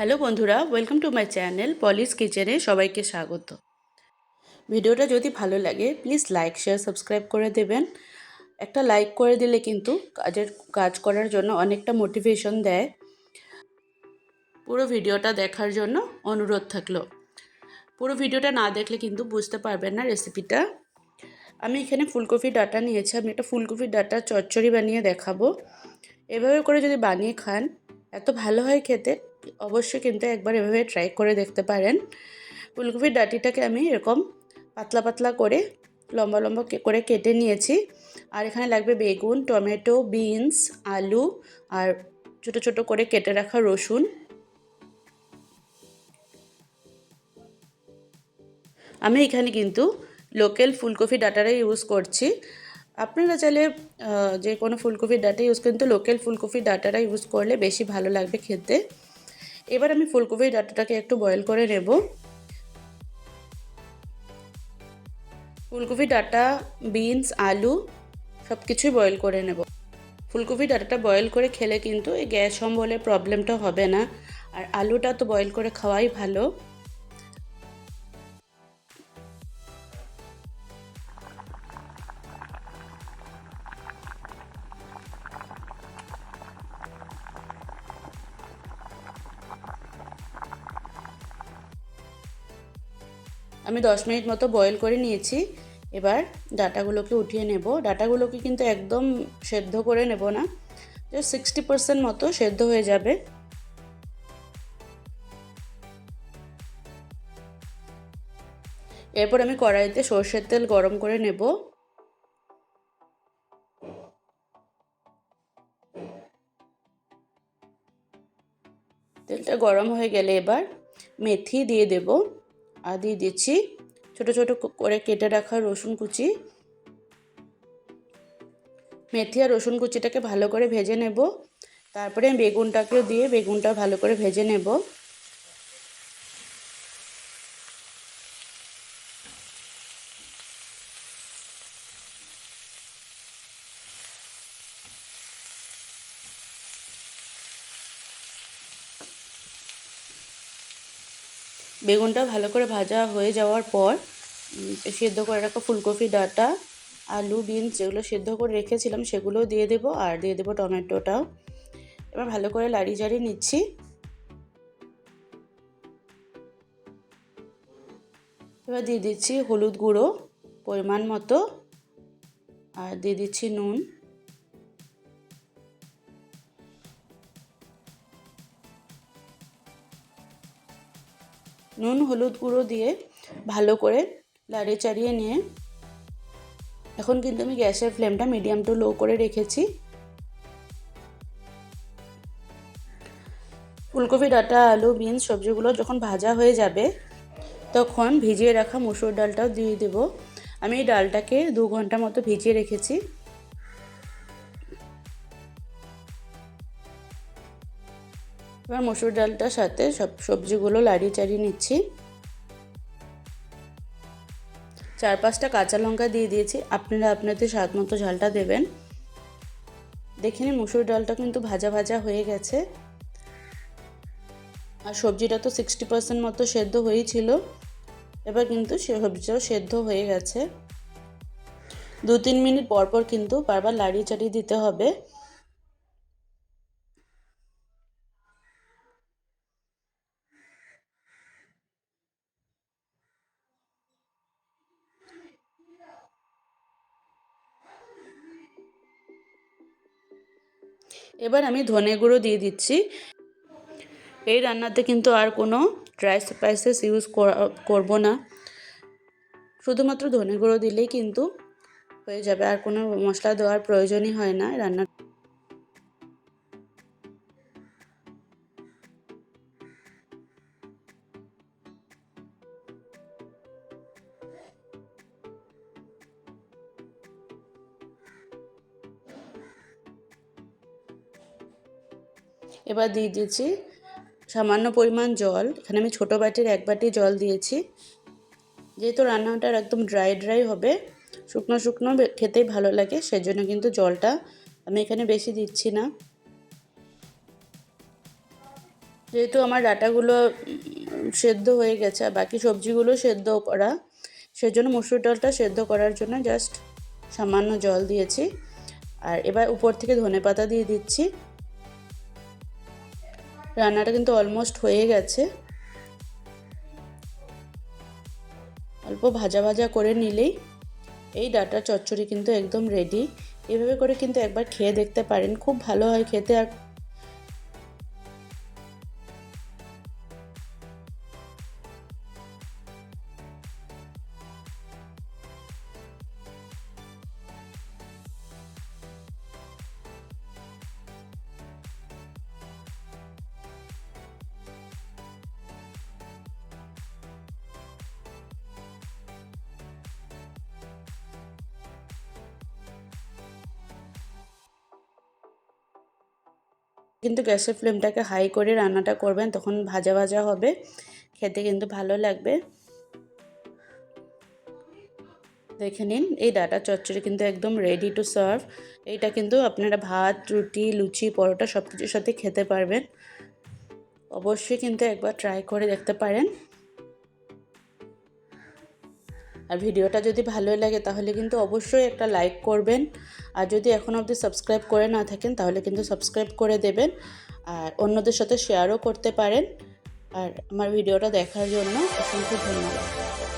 Hello বন্ধুরা welcome to my channel পলিস কিচেনে সবাইকে স্বাগত। ভিডিওটা যদি ভালো লাগে প্লিজ লাইক শেয়ার সাবস্ক্রাইব করে দেবেন। একটা লাইক করে দিলে কিন্তু কাজের, কাজ করার জন্য অনেকটা মোটিভেশন দেয়। পুরো ভিডিওটা দেখার জন্য অনুরোধ থাকল। পুরো ভিডিওটা না দেখলে কিন্তু বুঝতে পারবেন না রেসিপিটা আমি এখানে ফুলকপি ডাটা নিয়েছি, আমি একটা ফুলকপি ডাটা চচ্চড়ি বানিয়ে দেখাবো। এভাবে করে যদি বানিয়ে খান, এত ভালো হয় খেতে। অবশ্যই কিন্তু একবার এভাবে ট্রাই করে দেখতে পারেন। ফুলকপির ডাটিটাকে আমি এরকম পাতলা পাতলা করে, লম্বা লম্বা করে কেটে নিয়েছি। আর এখানে লাগবে বেগুন, টমেটো, বিনস, আলু আর ছোট ছোট করে কেটে রাখা রসুন। আমি এখানে কিন্তু লোকাল ফুলকপি ডাটারাই ইউজ করছি। আপনারা চাইলে যে কোনো ফুলকপির ডাটা ইউজ কিন্তু লোকাল ফুলকপির ডাটাটা ইউজ করলে বেশি ভালো লাগবে খেতে। এবার আমি ফুলকপির ডাটাটাকে একটু বয়েল করে নেব। ফুলকপি ডাটা বিনস আলু সব কিছুই বয়েল করে নেব। ফুলকপি ডাটাটা বয়েল করে খেলে কিন্তু এই গ্যাস অম্বলের প্রবলেমটা হবে না। আর আলুটা তো বয়েল করে খাওয়াই ভালো। আমি দশ মিনিট মতো বয়েল করে নিয়েছি। এবার ডাটাগুলোকে উঠিয়ে নেব। ডাটাগুলোকে কিন্তু একদম সেদ্ধ করে নেব না। জাস্ট সিক্সটি পার্সেন্ট মতো সেদ্ধ হয়ে যাবে। এরপর আমি কড়াইতে সর্ষের তেল গরম করে নেব। তেলটা গরম হয়ে গেলে এবার মেথি দিয়ে দেবো। আর দিয়ে দিচ্ছি ছোটো ছোটো করে কেটে রাখা রসুন কুচি। মেথি আর রসুন কুচিটাকে ভালো করে ভেজে নেব। তারপরে বেগুনটাকেও দিয়ে বেগুনটা ভালো করে ভেজে নেব। বেগুনটা ভালো করে ভাজা হয়ে যাওয়ার পর সেদ্ধ করে রাখা ফুলকপি, ডাটা, আলু, বিনস যেগুলো সেদ্ধ করে রেখেছিলাম সেগুলোও দিয়ে দেবো আর দিয়ে দেবো টমেটোটাও। এবার ভালো করে লাড়ি জাড়ি নিচ্ছি। এবার দিয়ে দিচ্ছি হলুদ গুঁড়ো পরিমাণ মতো আর দিয়ে দিচ্ছি নুন। নুন, হলুদ গুঁড়ো দিয়ে ভালো করে লাড়িয়ে চাড়িয়ে নিয়ে এখন কিন্তু আমি গ্যাসের ফ্লেমটা মিডিয়াম টু লো করে রেখেছি। ফুলকপি, ডাটা, আলু, বিনস, সবজিগুলো যখন ভাজা হয়ে যাবে, তখন ভিজিয়ে রাখা মুসুর ডালটাও দিয়ে দেব। আমি এই ডালটাকে দু ঘণ্টা মতো ভিজিয়ে রেখেছি। এবার মসুর ডালটার সাথে সব সবজিগুলো লাড়িয়ে চাড়িয়ে নিচ্ছি। চার পাঁচটা কাঁচা লঙ্কা দিয়ে দিয়েছি। আপনারা আপনাদের স্বাদ মতো ঝালটা দেবেন। দেখে নিন, মুসুর ডালটা কিন্তু ভাজা ভাজা হয়ে গেছে। আর সবজিটা তো সিক্সটি পার্সেন্ট মতো সেদ্ধ হয়েছিল এবার কিন্তু সবজিটাও সেদ্ধ হয়ে গেছে। দু তিন মিনিট পর পর কিন্তু বারবার লাড়িয়ে চাড়িয়ে দিতে হবে। এবার আমি ধনে গুঁড়ো দিয়ে দিচ্ছি। এই রান্নাতে কিন্তু আর কোনো ড্রাই স্পাইসেস ইউজ করব না। শুধুমাত্র ধনে গুঁড়ো দিলেই কিন্তু হয়ে যাবে। আর কোনো মশলা দেওয়ার প্রয়োজনই হয় না রান্না এবার দিয়ে দিয়েছি সামান্য পরিমাণ জল। এখানে আমি ছোটো বাটির এক বাটি জল দিয়েছি। যেহেতু রান্নাটা একদম ড্রাই ড্রাই হবে, শুকনো শুকনো খেতেই ভালো লাগে, সেজন্য কিন্তু জলটা আমি এখানে বেশি দিচ্ছি না। যেহেতু আমার ডাটাগুলো সেদ্ধ হয়ে গেছে, আর বাকি সবজিগুলো সেদ্ধ করা, সেজন্য মুসুর ডালটা সেদ্ধ করার জন্য জাস্ট সামান্য জল দিয়েছি। আর এবার উপর থেকে ধনে পাতা দিয়ে দিচ্ছি। রান্নাটা কিন্তু অলমোস্ট হয়ে গেছে। অল্প ভাজা ভাজা করে নিলেই এই ডাটা চচ্চড়ি কিন্তু একদম রেডি এভাবে করে কিন্তু একবার খেয়ে দেখতে পারেন, খুব ভালো হয় খেতে আর কিন্তু গ্যাসের ফ্লেমটাকে হাই করে রান্নাটা করবেন, তখন ভাজা ভাজা হবে। খেতে কিন্তু ভালো লাগবে। দেখে নিন, এই ডাটা চচ্চড়ি কিন্তু একদম রেডি টু সার্ভ এইটা কিন্তু আপনারা ভাত, রুটি, লুচি, পরোটা সব কিছুর সাথে খেতে পারবেন। অবশ্যই কিন্তু একবার ট্রাই করে দেখতে পারেন। আর ভিডিওটা যদি ভালো লাগে তাহলে কিন্তু অবশ্যই একটা লাইক করবেন। আর যদি এখনও অবধি সাবস্ক্রাইব করে না থাকেন তাহলে কিন্তু সাবস্ক্রাইব করে দেবেন। আর অন্যদের সাথে শেয়ারও করতে পারেন। আর আমার ভিডিওটা দেখার জন্য অসংখ্য ধন্যবাদ।